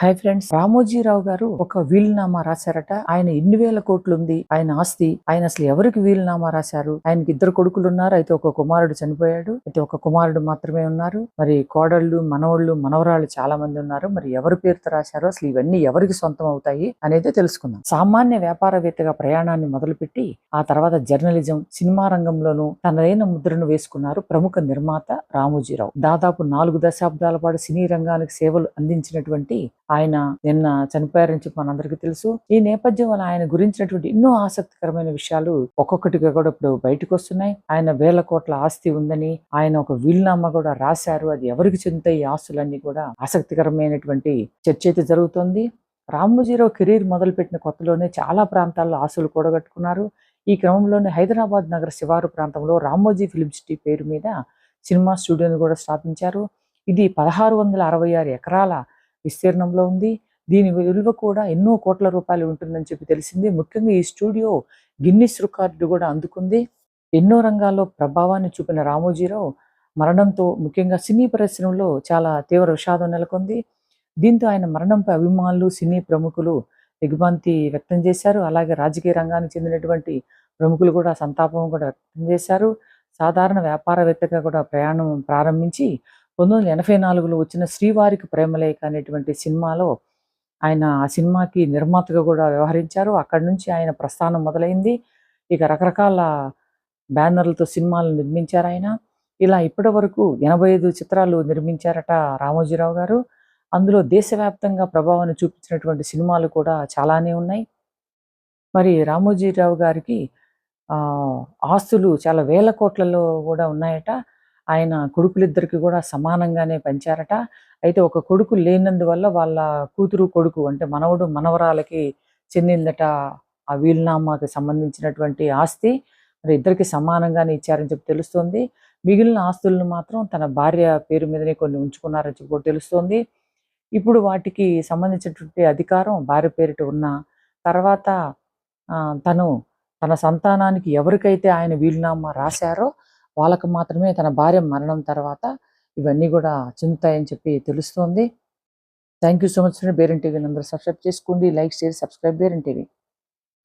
Hi friends Ramoji Rao గారు ఒక వీలునామా రాశారట. ఆయన ఎన్ని వేల కోట్లు ఉంది ఆయన ఆస్తి ఆయన అసలు ఎవరికి వీలునామా రాశారు? ఆయనకి ఇద్దరు కొడుకులు ఉన్నారు అయితే ఒక కుమారుడు చనిపోయాడు అయితే ఒక కుమారుడు మాత్రమే ఉన్నారు. మరి కోడళ్ళు మనవళ్ళు మనవరాళ్ళు చాలా మంది ఉన్నారు. మరి ఎవరి పేరుతో రాశారో? అసలు ఇవన్నీ ఎవరికి సొంతం అవుతాయి అనేది తెలుసుకుందాం. సామాన్య వ్యాపారవేత్తగా ప్రయాణాన్ని మొదలుపెట్టి ఆ తర్వాత జర్నలిజం సినిమా రంగంలోనూ తనదైన ముద్రను వేసుకున్నారు ప్రముఖ నిర్మాత రామోజీరావు. దాదాపు నాలుగు దశాబ్దాల పాటు సినీ రంగానికి సేవలు అందించినటువంటి ఆయన నిన్న చనిపోయారని చెప్పి మనందరికీ తెలుసు. ఈ నేపథ్యంలో ఆయన గురించినటువంటి ఎన్నో ఆసక్తికరమైన విషయాలు ఒక్కొక్కటిగా కూడా ఇప్పుడు బయటకు వస్తున్నాయి. ఆయన వేల కోట్ల ఆస్తి ఉందని ఆయన ఒక వీలునామా కూడా రాశారు. అది ఎవరికి చెందుతాయి ఈ ఆస్తులన్నీ కూడా ఆసక్తికరమైనటువంటి చర్చ అయితే జరుగుతోంది. రామోజీరావు కెరీర్ మొదలుపెట్టిన కొత్తలోనే చాలా ప్రాంతాల్లో ఆస్తులు కూడగట్టుకున్నారు. ఈ క్రమంలోనే హైదరాబాద్ నగర శివారు ప్రాంతంలో రామోజీ ఫిలిం సిటీ పేరు మీద సినిమా స్టూడియోని కూడా స్థాపించారు. ఇది పదహారు వందల అరవై ఆరు ఎకరాల విస్తీర్ణంలో ఉంది. దీని విలువ కూడా ఎన్నో కోట్ల రూపాయలు ఉంటుందని చెప్పి తెలిసింది. ముఖ్యంగా ఈ స్టూడియో గిన్నిస్ రికార్డు కూడా అందుకుంది. ఎన్నో రంగాల్లో ప్రభావాన్ని చూపిన రామోజీరావు మరణంతో ముఖ్యంగా సినీ పరిశ్రమలో చాలా తీవ్ర విషాదం నెలకొంది. దీంతో ఆయన మరణంపై అభిమానులు సినీ ప్రముఖులు దిగ్భ్రాంతి వ్యక్తం చేశారు. అలాగే రాజకీయ రంగానికి చెందినటువంటి ప్రముఖులు కూడా సంతాపం కూడా వ్యక్తం చేశారు. సాధారణ వ్యాపారవేత్తగా కూడా ప్రయాణం ప్రారంభించి పంతొమ్మిది వందల ఎనభై నాలుగులో వచ్చిన శ్రీవారికి ప్రేమలేఖ అనేటువంటి సినిమాలో ఆయన ఆ సినిమాకి నిర్మాతగా కూడా వ్యవహరించారు. అక్కడి నుంచి ఆయన ప్రస్థానం మొదలైంది. ఇక రకరకాల బ్యానర్లతో సినిమాలు నిర్మించారు ఆయన. ఇలా ఇప్పటి వరకు ఎనభై ఐదు చిత్రాలు నిర్మించారట రామోజీరావు గారు. అందులో దేశవ్యాప్తంగా ప్రభావాన్ని చూపించినటువంటి సినిమాలు కూడా చాలానే ఉన్నాయి. మరి రామోజీరావు గారికి ఆస్తులు చాలా వేల కోట్లలో కూడా ఉన్నాయట. ఆయన కొడుకులిద్దరికి కూడా సమానంగానే పెంచారట. అయితే ఒక కొడుకు లేనందువల్ల వాళ్ళ కూతురు కొడుకు అంటే మనవడు మనవరాలకి చెందిందట ఆ వీలునామాకి సంబంధించినటువంటి ఆస్తి. మరి ఇద్దరికి సమానంగానే ఇచ్చారని చెప్పి తెలుస్తోంది. మిగిలిన ఆస్తులను మాత్రం తన భార్య పేరు మీదనే కొన్ని ఉంచుకున్నారని చెప్పి కూడా తెలుస్తోంది. ఇప్పుడు వాటికి సంబంధించినటువంటి అధికారం భార్య పేరిట ఉన్న తర్వాత తను తన సంతానానికి ఎవరికైతే ఆయన వీలునామా రాశారో వాళ్ళకు మాత్రమే తన భార్య మరణం తర్వాత ఇవన్నీ కూడా చెందుతాయని చెప్పి తెలుస్తోంది. Thank you so much Baron TV అందరూ సబ్స్క్రైబ్ చేసుకోండి. Like share subscribe Baron TV